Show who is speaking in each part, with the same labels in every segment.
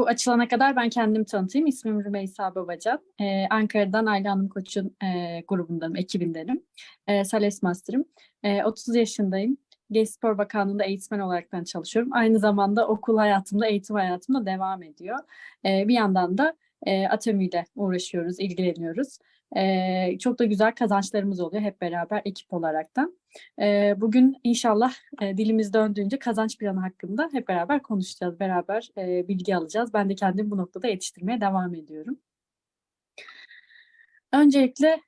Speaker 1: bu açılana kadar ben kendimi tanıtayım. İsmim Rümeysa Babacan. Ee, Ankara'dan Ayla Hanım Koç'un e, grubundanım, ekibindenim. E, Sales Master'ım. E, 30 yaşındayım. Genç Spor Bakanlığı'nda eğitmen olarak çalışıyorum. Aynı zamanda okul hayatımda, eğitim hayatımda devam ediyor. E, bir yandan da e, Atomi'yle uğraşıyoruz, ilgileniyoruz. E, çok da güzel kazançlarımız oluyor hep beraber ekip olaraktan. Bugün inşallah dilimiz döndüğünce kazanç planı hakkında hep beraber konuşacağız, beraber bilgi alacağız. Ben de kendimi bu noktada yetiştirmeye devam ediyorum. Öncelikle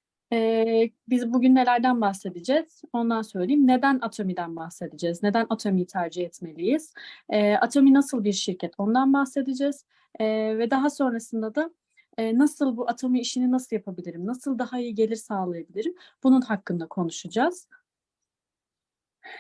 Speaker 1: biz bugün nelerden bahsedeceğiz? Ondan söyleyeyim. Neden Atomi'den bahsedeceğiz? Neden Atomi'yi tercih etmeliyiz? Atomi nasıl bir şirket? Ondan bahsedeceğiz. Ve daha sonrasında da nasıl bu Atomi işini nasıl yapabilirim? Nasıl daha iyi gelir sağlayabilirim? Bunun hakkında konuşacağız.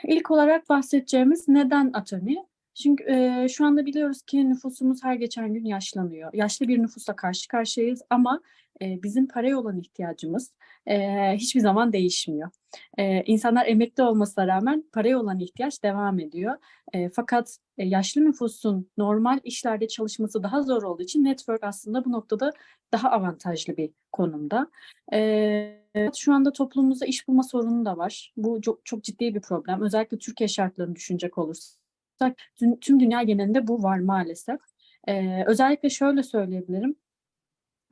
Speaker 1: İlk olarak bahsedeceğimiz neden Atomi? Çünkü e, şu anda biliyoruz ki nüfusumuz her geçen gün yaşlanıyor. Yaşlı bir nüfusla karşı karşıyayız ama e, bizim paraya olan ihtiyacımız e, hiçbir zaman değişmiyor. E, insanlar emekli olmasına rağmen paraya olan ihtiyaç devam ediyor. E, fakat e, yaşlı nüfusun normal işlerde çalışması daha zor olduğu için network aslında bu noktada daha avantajlı bir konumda. E, şu anda toplumumuzda iş bulma sorunu da var. Bu çok, çok ciddi bir problem. Özellikle Türkiye şartlarını düşünecek olursak tüm dünya genelinde bu var maalesef. Ee, özellikle şöyle söyleyebilirim.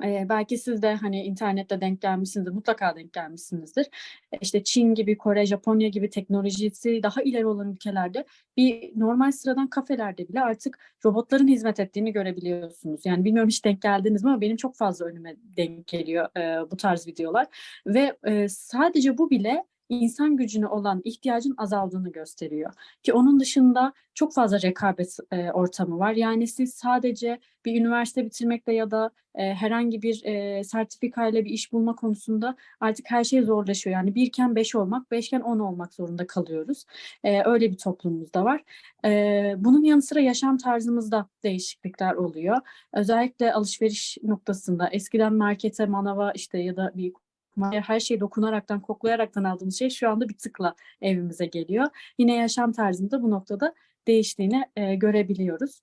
Speaker 1: Ee, belki siz de hani internette denk gelmişsinizdir, mutlaka denk gelmişsinizdir. Ee, işte Çin gibi, Kore, Japonya gibi teknolojisi daha ileri olan ülkelerde bir normal sıradan kafelerde bile artık robotların hizmet ettiğini görebiliyorsunuz. Yani bilmiyorum hiç denk geldiniz mi ama benim çok fazla önüme denk geliyor e, bu tarz videolar. Ve e, sadece bu bile insan gücüne olan ihtiyacın azaldığını gösteriyor. Ki onun dışında çok fazla rekabet e, ortamı var. Yani siz sadece bir üniversite bitirmekle ya da e, herhangi bir e, sertifikayla bir iş bulma konusunda artık her şey zorlaşıyor. Yani birken beş olmak, beşken on olmak zorunda kalıyoruz. E, öyle bir toplumumuz da var. E, bunun yanı sıra yaşam tarzımızda değişiklikler oluyor. Özellikle alışveriş noktasında eskiden markete, manava işte ya da bir her şeyi dokunaraktan, koklayaraktan aldığımız şey şu anda bir tıkla evimize geliyor. Yine yaşam tarzında bu noktada değiştiğini e, görebiliyoruz.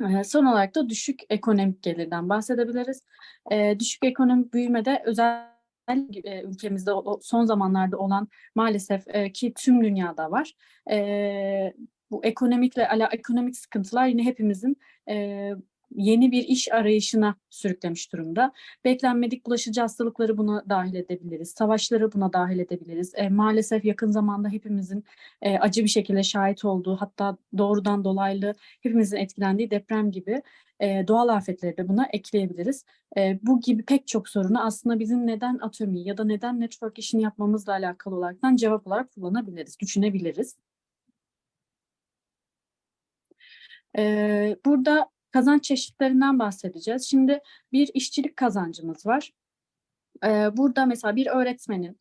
Speaker 1: E, son olarak da düşük ekonomik gelirden bahsedebiliriz. E, düşük ekonomik büyümede özel e, ülkemizde son zamanlarda olan maalesef e, ki tüm dünyada var. E, bu ekonomikle ekonomik sıkıntılar yine hepimizin e, yeni bir iş arayışına sürüklemiş durumda. Beklenmedik bulaşıcı hastalıkları buna dahil edebiliriz. Savaşları buna dahil edebiliriz. E, maalesef yakın zamanda hepimizin e, acı bir şekilde şahit olduğu hatta doğrudan dolaylı hepimizin etkilendiği deprem gibi e, doğal afetleri de buna ekleyebiliriz. E, bu gibi pek çok sorunu aslında bizim neden atomi ya da neden network işini yapmamızla alakalı olarak cevap olarak kullanabiliriz, düşünebiliriz. Ee, burada kazanç çeşitlerinden bahsedeceğiz. Şimdi bir işçilik kazancımız var. Burada mesela bir öğretmenin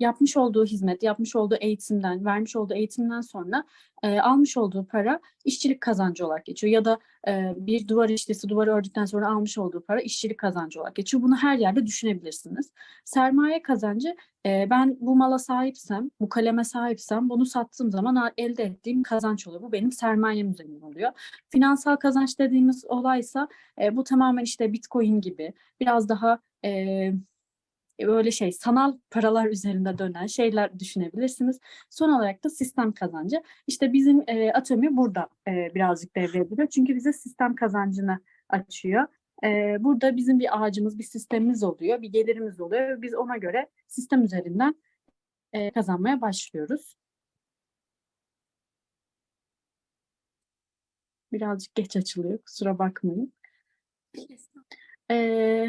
Speaker 1: yapmış olduğu hizmet, yapmış olduğu eğitimden, vermiş olduğu eğitimden sonra almış olduğu para işçilik kazancı olarak geçiyor. Ya da bir duvar işçisi duvarı ördükten sonra almış olduğu para işçilik kazancı olarak geçiyor. Bunu her yerde düşünebilirsiniz. Sermaye kazancı ben bu mala sahipsem, bu kaleme sahipsem bunu sattığım zaman elde ettiğim kazanç oluyor. Bu benim sermayem üzerinden oluyor. Finansal kazanç dediğimiz olaysa bu tamamen işte bitcoin gibi biraz daha e, böyle şey sanal paralar üzerinde dönen şeyler düşünebilirsiniz. Son olarak da sistem kazancı. İşte bizim e, Atomi burada e, birazcık devreye giriyor. Çünkü bize sistem kazancını açıyor. E, burada bizim bir ağacımız, bir sistemimiz oluyor, bir gelirimiz oluyor biz ona göre sistem üzerinden e, kazanmaya başlıyoruz. Birazcık geç açılıyor, kusura bakmayın. Ee,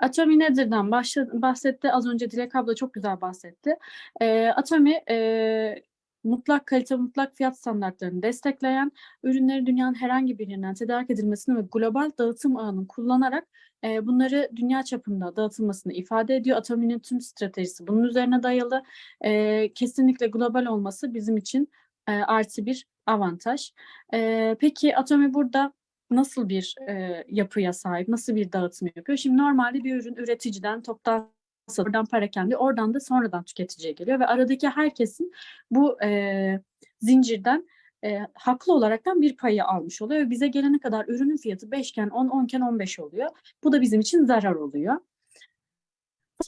Speaker 1: Atomi nedir'den bahsetti. Az önce Dilek abla çok güzel bahsetti. E, Atomi e, mutlak kalite, mutlak fiyat standartlarını destekleyen, ürünleri dünyanın herhangi bir yerinden tedarik edilmesini ve global dağıtım ağını kullanarak e, bunları dünya çapında dağıtılmasını ifade ediyor. Atomi'nin tüm stratejisi bunun üzerine dayalı. E, kesinlikle global olması bizim için e, artı bir avantaj. E, peki Atomi burada nasıl bir e, yapıya sahip, nasıl bir dağıtım yapıyor? Şimdi normalde bir ürün üreticiden toptan oradan perakende, oradan da sonradan tüketiciye geliyor ve aradaki herkesin bu e, zincirden e, haklı olaraktan bir payı almış oluyor. Ve bize gelene kadar ürünün fiyatı 5 iken 10, 10 iken 15 oluyor. Bu da bizim için zarar oluyor.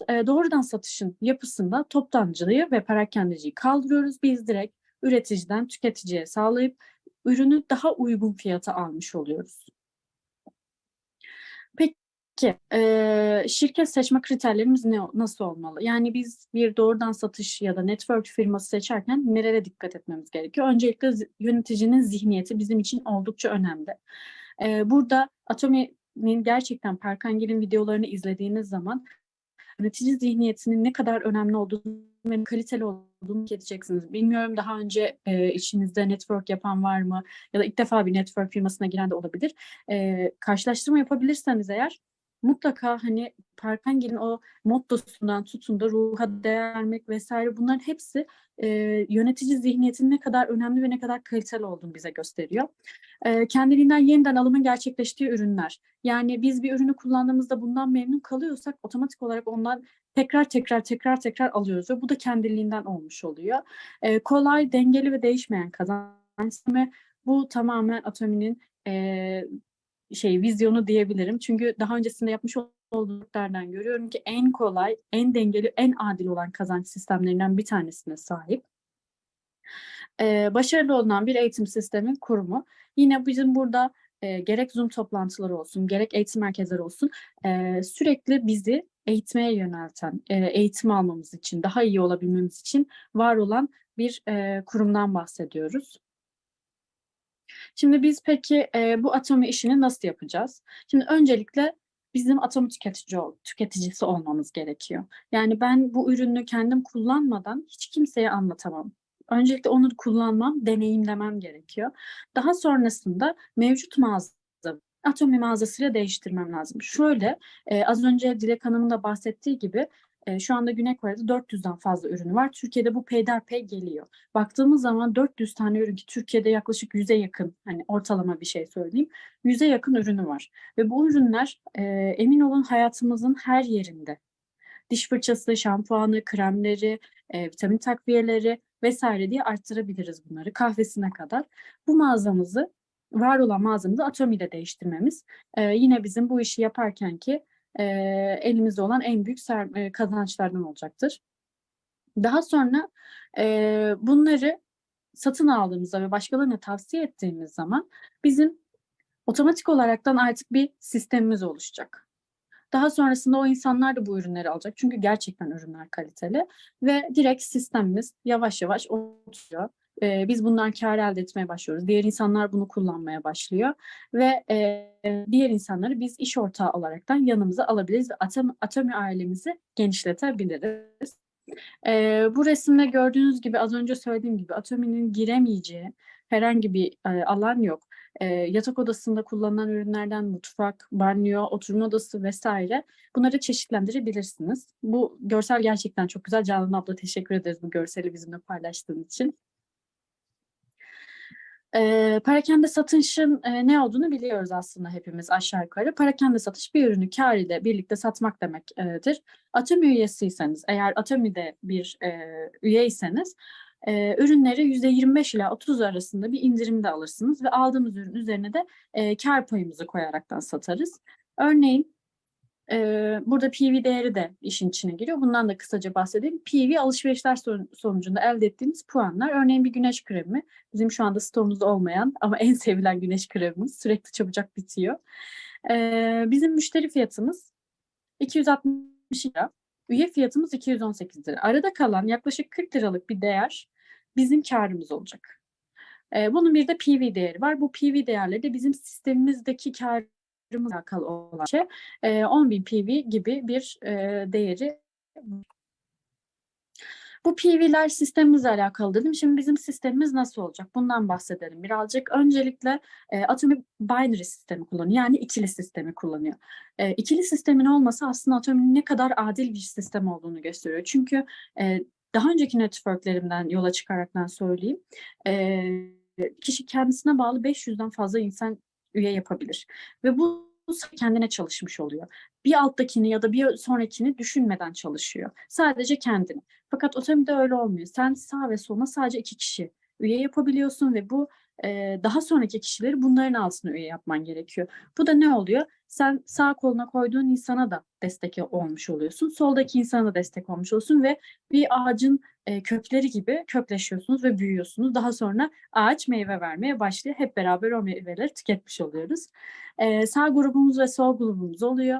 Speaker 1: E, doğrudan satışın yapısında toptancılığı ve perakendeciyi kaldırıyoruz. Biz direkt üreticiden tüketiciye sağlayıp ürünü daha uygun fiyata almış oluyoruz. Peki e, şirket seçme kriterlerimiz ne nasıl olmalı? Yani biz bir doğrudan satış ya da network firması seçerken nereye dikkat etmemiz gerekiyor? Öncelikle yöneticinin zihniyeti bizim için oldukça önemli. E, burada Atomi'nin gerçekten Perkangil'in videolarını izlediğiniz zaman yönetici zihniyetinin ne kadar önemli olduğunu ve kaliteli olduğunu edeceksiniz. Bilmiyorum daha önce e, içinizde network yapan var mı ya da ilk defa bir network firmasına giren de olabilir. E, karşılaştırma yapabilirseniz eğer mutlaka hani Parkangil'in o mottosundan tutun da ruha değer vermek vesaire bunların hepsi e, yönetici zihniyetinin ne kadar önemli ve ne kadar kaliteli olduğunu bize gösteriyor. E, kendiliğinden yeniden alımın gerçekleştiği ürünler. Yani biz bir ürünü kullandığımızda bundan memnun kalıyorsak otomatik olarak ondan tekrar tekrar tekrar tekrar alıyoruz ve bu da kendiliğinden olmuş oluyor. E, kolay, dengeli ve değişmeyen kazanç bu tamamen Atomi'nin e, şey vizyonu diyebilirim. Çünkü daha öncesinde yapmış olduklarından görüyorum ki en kolay, en dengeli, en adil olan kazanç sistemlerinden bir tanesine sahip. Ee, başarılı olan bir eğitim sistemin kurumu. Yine bizim burada e, gerek Zoom toplantıları olsun, gerek eğitim merkezleri olsun e, sürekli bizi eğitmeye yönelten, e, eğitim almamız için, daha iyi olabilmemiz için var olan bir e, kurumdan bahsediyoruz. Şimdi biz peki e, bu atomi işini nasıl yapacağız? Şimdi öncelikle bizim atomi tüketici tüketicisi olmamız gerekiyor. Yani ben bu ürünü kendim kullanmadan hiç kimseye anlatamam. Öncelikle onu kullanmam, deneyimlemem gerekiyor. Daha sonrasında mevcut mağaza Atomi mağazasıyla değiştirmem lazım. Şöyle, e, az önce Dilek Hanım'ın da bahsettiği gibi e, şu anda Güney Kore'de 400'den fazla ürünü var. Türkiye'de bu peyderpey geliyor. Baktığımız zaman 400 tane ürün ki Türkiye'de yaklaşık 100'e yakın hani ortalama bir şey söyleyeyim. 100'e yakın ürünü var. Ve bu ürünler e, emin olun hayatımızın her yerinde. Diş fırçası, şampuanı, kremleri, e, vitamin takviyeleri vesaire diye arttırabiliriz bunları kahvesine kadar. Bu mağazamızı var olan mağazamızı Atomi ile değiştirmemiz e, yine bizim bu işi yaparken ki e, elimizde olan en büyük ser, e, kazançlardan olacaktır. Daha sonra e, bunları satın aldığımızda ve başkalarına tavsiye ettiğimiz zaman bizim otomatik olaraktan artık bir sistemimiz oluşacak. Daha sonrasında o insanlar da bu ürünleri alacak. Çünkü gerçekten ürünler kaliteli ve direkt sistemimiz yavaş yavaş oturuyor e, biz bundan kar elde etmeye başlıyoruz. Diğer insanlar bunu kullanmaya başlıyor ve e, diğer insanları biz iş ortağı olaraktan yanımıza alabiliriz ve Atom, Atomi ailemizi genişletebiliriz. E, bu resimde gördüğünüz gibi az önce söylediğim gibi Atomi'nin giremeyeceği herhangi bir e, alan yok. E, yatak odasında kullanılan ürünlerden mutfak, banyo, oturma odası vesaire bunları çeşitlendirebilirsiniz. Bu görsel gerçekten çok güzel. Canan abla teşekkür ederiz bu görseli bizimle paylaştığın için. E, parakende satışın e, ne olduğunu biliyoruz aslında hepimiz aşağı yukarı. Parakende satış bir ürünü kar ile birlikte satmak demektir. Atomi üyesiyseniz, eğer Atomi'de bir e, üyeyseniz e, ürünleri %25 ila 30 arasında bir indirimde alırsınız ve aldığımız ürün üzerine de e, kar payımızı koyaraktan satarız. Örneğin burada PV değeri de işin içine giriyor. Bundan da kısaca bahsedeyim. PV alışverişler sonucunda elde ettiğimiz puanlar. Örneğin bir güneş kremi. Bizim şu anda stoğumuzda olmayan ama en sevilen güneş kremimiz. Sürekli çabucak bitiyor. Bizim müşteri fiyatımız 260 lira. Üye fiyatımız 218 lira. Arada kalan yaklaşık 40 liralık bir değer bizim karımız olacak. Bunun bir de PV değeri var. Bu PV değerleri de bizim sistemimizdeki kar alakalı olan şey e, 10.000 PV gibi bir değeri bu PV'ler sistemimizle alakalı dedim. Şimdi bizim sistemimiz nasıl olacak? Bundan bahsedelim birazcık. Öncelikle e, Atomi binary sistemi kullanıyor. Yani ikili sistemi kullanıyor. E, ikili sistemin olması aslında Atomi'nin ne kadar adil bir sistem olduğunu gösteriyor. Çünkü e, daha önceki networklerimden yola çıkaraktan söyleyeyim. E, kişi kendisine bağlı 500'den fazla insan üye yapabilir. Ve bu kendine çalışmış oluyor. Bir alttakini ya da bir sonrakini düşünmeden çalışıyor. Sadece kendini. Fakat otomide öyle olmuyor. Sen sağ ve soluna sadece iki kişi üye yapabiliyorsun ve bu daha sonraki kişileri bunların altına üye yapman gerekiyor. Bu da ne oluyor? Sen sağ koluna koyduğun insana da destek olmuş oluyorsun. Soldaki insana da destek olmuş olsun ve bir ağacın kökleri gibi kökleşiyorsunuz ve büyüyorsunuz. Daha sonra ağaç meyve vermeye başlıyor. Hep beraber o meyveleri tüketmiş oluyoruz. Sağ grubumuz ve sol grubumuz oluyor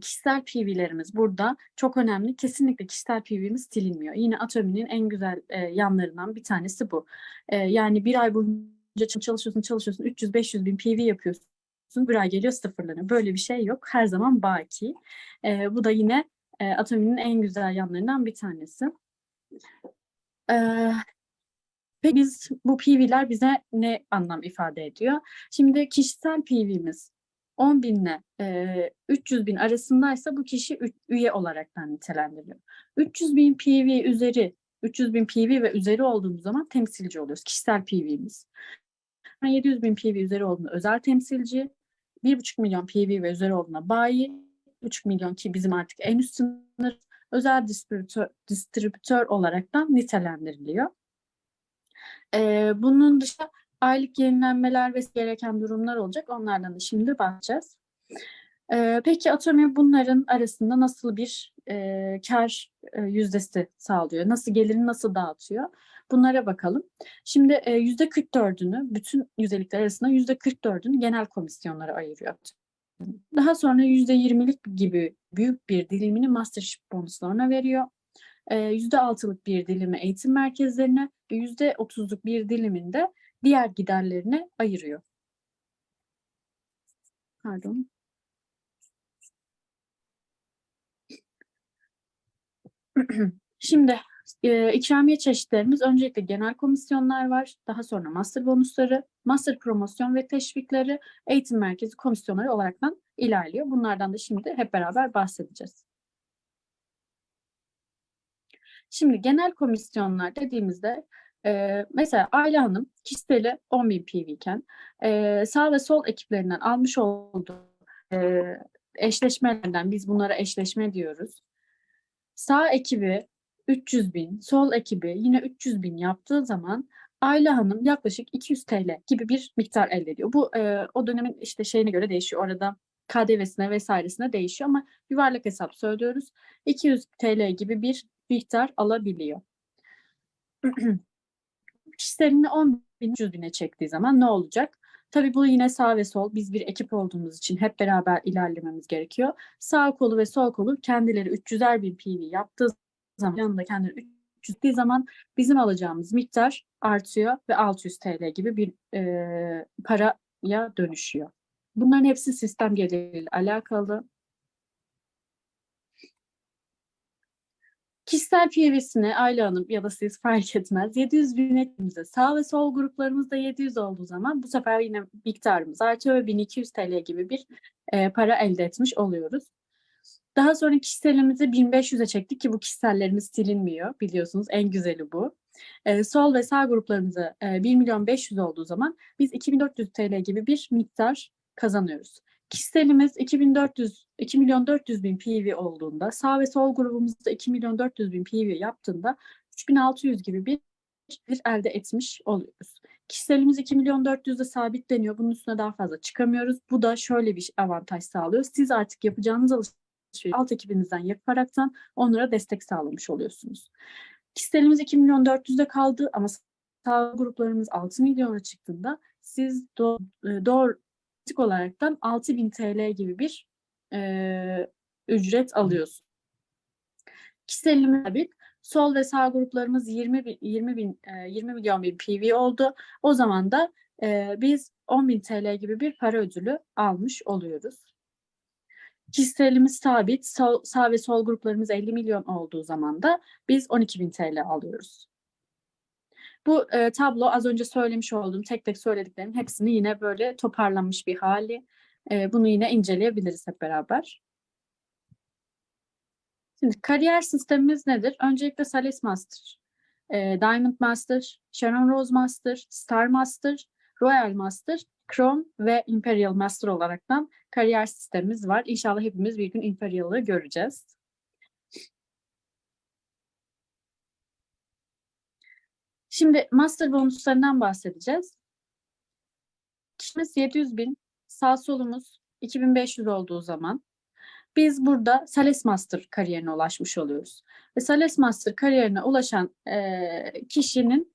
Speaker 1: kişisel PV'lerimiz burada çok önemli. Kesinlikle kişisel PV'miz silinmiyor. Yine Atomi'nin en güzel e, yanlarından bir tanesi bu. E, yani bir ay boyunca çalışıyorsun çalışıyorsun 300-500 bin PV yapıyorsun. Bir ay geliyor sıfırlanıyor. Böyle bir şey yok. Her zaman baki. E, bu da yine e, Atomi'nin en güzel yanlarından bir tanesi. E, Peki biz bu PV'ler bize ne anlam ifade ediyor? Şimdi kişisel PV'miz 10 binle e, 300 bin arasındaysa bu kişi üye olarak nitelendiriliyor. 300 bin PV üzeri, 300 bin PV ve üzeri olduğumuz zaman temsilci oluyoruz. Kişisel PV'miz. 700 bin PV üzeri olduğunda özel temsilci, 1,5 milyon PV ve üzeri olduğunda bayi, 3 milyon ki bizim artık en üst sınır, özel distribütör, distribütör olaraktan nitelendiriliyor. Ee, bunun dışında aylık yenilenmeler ve gereken durumlar olacak. Onlardan da şimdi bahsedeceğiz. Ee, peki Atomi bunların arasında nasıl bir e, kar e, yüzdesi sağlıyor? Nasıl gelirini nasıl dağıtıyor? Bunlara bakalım. Şimdi e, yüzde 44'ünü bütün yüzdelikler arasında yüzde 44'ünü genel komisyonlara ayırıyor. Daha sonra yüzde 20'lik gibi büyük bir dilimini mastership bonuslarına veriyor. Yüzde altılık bir dilimi eğitim merkezlerine, yüzde otuzluk bir diliminde diğer giderlerine ayırıyor. Pardon. Şimdi e, ikramiye çeşitlerimiz öncelikle genel komisyonlar var. Daha sonra master bonusları, master promosyon ve teşvikleri, eğitim merkezi komisyonları olaraktan ilerliyor. Bunlardan da şimdi hep beraber bahsedeceğiz. Şimdi genel komisyonlar dediğimizde e, mesela Ayla Hanım kişiseli 10.000 PV iken e, sağ ve sol ekiplerinden almış olduğu e, eşleşmelerden biz bunlara eşleşme diyoruz. Sağ ekibi 300 bin, sol ekibi yine 300 bin yaptığı zaman Ayla Hanım yaklaşık 200 TL gibi bir miktar elde ediyor. Bu e, o dönemin işte şeyine göre değişiyor. Orada KDV'sine vesairesine değişiyor ama yuvarlak hesap söylüyoruz. 200 TL gibi bir miktar alabiliyor. kişilerini 10 bin, 100 bine çektiği zaman ne olacak? Tabii bu yine sağ ve sol. Biz bir ekip olduğumuz için hep beraber ilerlememiz gerekiyor. Sağ kolu ve sol kolu kendileri 300'er bin PV yaptığı zaman yanında kendileri 300 zaman bizim alacağımız miktar artıyor ve 600 TL gibi bir e, paraya dönüşüyor. Bunların hepsi sistem geliriyle alakalı. Kişisel PV'sine Ayla Hanım ya da siz fark etmez 700 bin ettiğimizde sağ ve sol gruplarımızda 700 olduğu zaman bu sefer yine miktarımız artıyor ve 1200 TL gibi bir e, para elde etmiş oluyoruz. Daha sonra kişiselimizi 1500'e çektik ki bu kişisellerimiz silinmiyor biliyorsunuz en güzeli bu. E, sol ve sağ gruplarımızda e, 1 milyon 500 olduğu zaman biz 2400 TL gibi bir miktar kazanıyoruz. Kişiselimiz 2400 2 milyon 400 bin PV olduğunda sağ ve sol grubumuzda 2 milyon 400 bin PV yaptığında 3600 gibi bir, bir elde etmiş oluyoruz. Kişiselimiz 2 milyon 400'de sabitleniyor. Bunun üstüne daha fazla çıkamıyoruz. Bu da şöyle bir avantaj sağlıyor. Siz artık yapacağınız alışveriş alt ekibinizden yaparaktan onlara destek sağlamış oluyorsunuz. Kişiselimiz 2 milyon 400'de kaldı ama sağ gruplarımız 6 milyona çıktığında siz doğru, e, doğru olaraktan 6000 TL gibi bir e, ücret alıyorsun. Kişisel sabit. Sol ve sağ gruplarımız 20 bin, 20 bin, e, 20 milyon bir PV oldu. O zaman da e, biz 10 bin TL gibi bir para ödülü almış oluyoruz. Kişiselimiz sabit. Sol, sağ ve sol gruplarımız 50 milyon olduğu zaman da biz 12 bin TL alıyoruz. Bu e, tablo az önce söylemiş olduğum tek tek söylediklerimin hepsini yine böyle toparlanmış bir hali. E, bunu yine inceleyebiliriz hep beraber. Şimdi kariyer sistemimiz nedir? Öncelikle Sales Master, e, Diamond Master, Sharon Rose Master, Star Master, Royal Master, Chrome ve Imperial Master olaraktan kariyer sistemimiz var. İnşallah hepimiz bir gün Imperial'ı göreceğiz. Şimdi master bonuslarından bahsedeceğiz. kişimiz 700 bin, sağ solumuz 2500 olduğu zaman biz burada Sales Master kariyerine ulaşmış oluyoruz. Ve Sales Master kariyerine ulaşan e, kişinin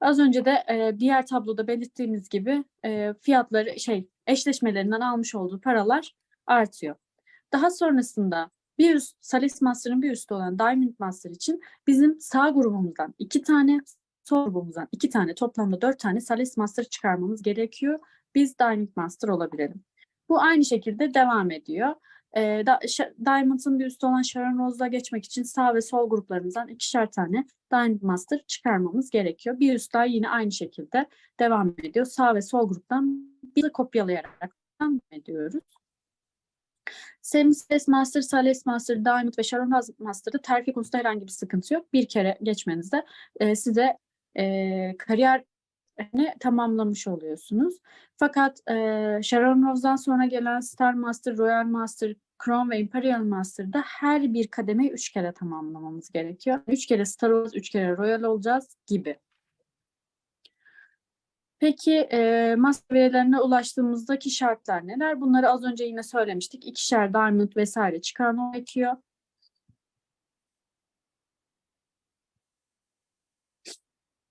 Speaker 1: az önce de e, diğer tabloda belirttiğimiz gibi e, fiyatları şey eşleşmelerinden almış olduğu paralar artıyor. Daha sonrasında bir üst, Sales Master'ın bir üstü olan Diamond Master için bizim sağ grubumuzdan iki tane, sol grubumuzdan iki tane, toplamda dört tane Sales Master çıkarmamız gerekiyor. Biz Diamond Master olabilelim. Bu aynı şekilde devam ediyor. Ş- Diamond'ın bir üstü olan Sharon Rose'la geçmek için sağ ve sol gruplarımızdan ikişer tane Diamond Master çıkarmamız gerekiyor. Bir üst daha yine aynı şekilde devam ediyor. Sağ ve sol gruptan bir kopyalayarak devam ediyoruz. Semis Master, Sales Master, Diamond ve Sharon Master'da terfi konusunda herhangi bir sıkıntı yok. Bir kere geçmenizde e, size e, kariyerini tamamlamış oluyorsunuz. Fakat e, Sharon Rose'dan sonra gelen Star Master, Royal Master, Crown ve Imperial Master'da her bir kademeyi üç kere tamamlamamız gerekiyor. Üç kere Star Wars, üç kere Royal olacağız gibi. Peki e, master seviyeleine ulaştığımızdaki şartlar neler? Bunları az önce yine söylemiştik. İkişer diamond vesaire çıkarma gerekiyor.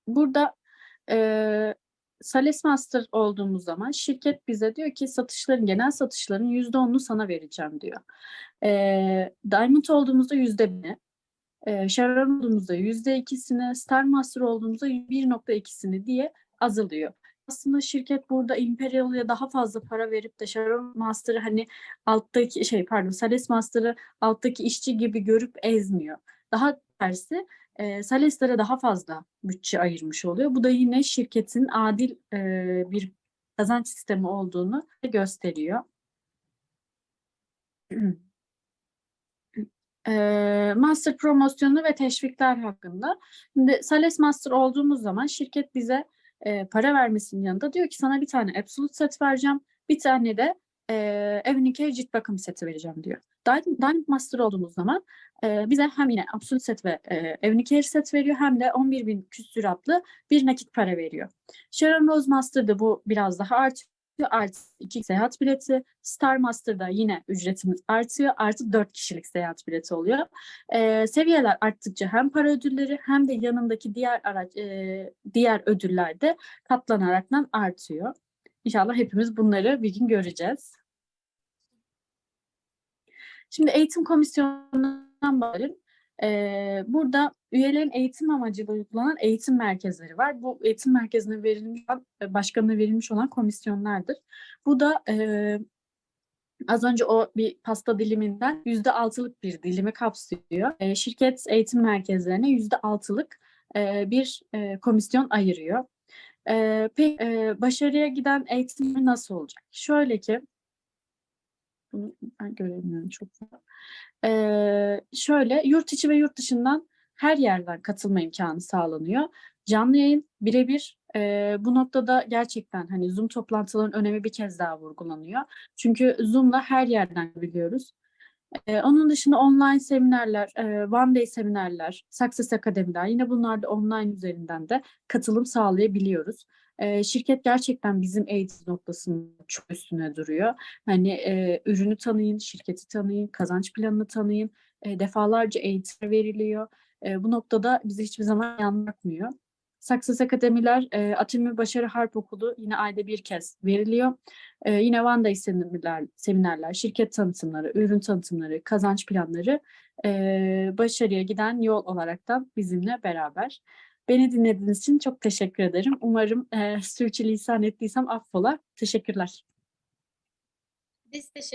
Speaker 1: Burada e, Sales Master olduğumuz zaman şirket bize diyor ki satışların genel satışların yüzde onunu sana vereceğim diyor. E, Diamond olduğumuzda yüzde bini, Sharon olduğumuzda yüzde ikisini, Star Master olduğumuzda 1.2'sini diye azalıyor. Aslında şirket burada Imperial'ya daha fazla para verip de Sharon Master'ı hani alttaki şey pardon Sales Master'ı alttaki işçi gibi görüp ezmiyor. Daha tersi e, Sales'lere daha fazla bütçe ayırmış oluyor. Bu da yine şirketin adil e, bir kazanç sistemi olduğunu gösteriyor. E, master promosyonu ve teşvikler hakkında. Şimdi Sales Master olduğumuz zaman şirket bize e, para vermesinin yanında diyor ki sana bir tane Absolute set vereceğim, bir tane de e, Evinicare cilt bakım seti vereceğim diyor. Diamond, Master olduğumuz zaman e, bize hem yine Absolute set ve e, Evinicare set veriyor hem de 11 bin küsuratlı bir nakit para veriyor. Sharon Rose Master'da bu biraz daha artıyor. Artı iki seyahat bileti. Star Master'da yine ücretimiz artıyor. Artı dört kişilik seyahat bileti oluyor. Ee, seviyeler arttıkça hem para ödülleri hem de yanındaki diğer araç e, diğer ödüller de katlanaraktan artıyor. İnşallah hepimiz bunları bir gün göreceğiz. Şimdi eğitim komisyonundan bahsedelim. Ee, burada üyelerin eğitim amacıyla uygulanan eğitim merkezleri var. Bu eğitim merkezine verilmiş, başkanına verilmiş olan komisyonlardır. Bu da e, az önce o bir pasta diliminden yüzde altılık bir dilimi kapsıyor. E, şirket eğitim merkezlerine yüzde altılık e, bir e, komisyon ayırıyor. E, peki e, başarıya giden eğitim nasıl olacak? Şöyle ki, bunu ben göremiyorum çok fazla. Ee, şöyle yurt içi ve yurt dışından her yerden katılma imkanı sağlanıyor. Canlı yayın birebir e, bu noktada gerçekten hani Zoom toplantıların önemi bir kez daha vurgulanıyor. Çünkü Zoom'la her yerden biliyoruz. Ee, onun dışında online seminerler, e, one day seminerler, Success Akademiler yine bunlar da online üzerinden de katılım sağlayabiliyoruz. E, şirket gerçekten bizim eğitim noktasının çok üstüne duruyor. Hani e, ürünü tanıyın, şirketi tanıyın, kazanç planını tanıyın. E, defalarca eğitim veriliyor. E, bu noktada bizi hiçbir zaman yalnız bırakmıyor. Success Akademiler, e, Atemi Başarı Harp Okulu yine ayda bir kez veriliyor. E, yine One Day seminerler, seminerler, şirket tanıtımları, ürün tanıtımları, kazanç planları e, başarıya giden yol olaraktan bizimle beraber. Beni dinlediğiniz için çok teşekkür ederim. Umarım e, sürçülisan ettiysem affola. Teşekkürler.
Speaker 2: Biz teşekkür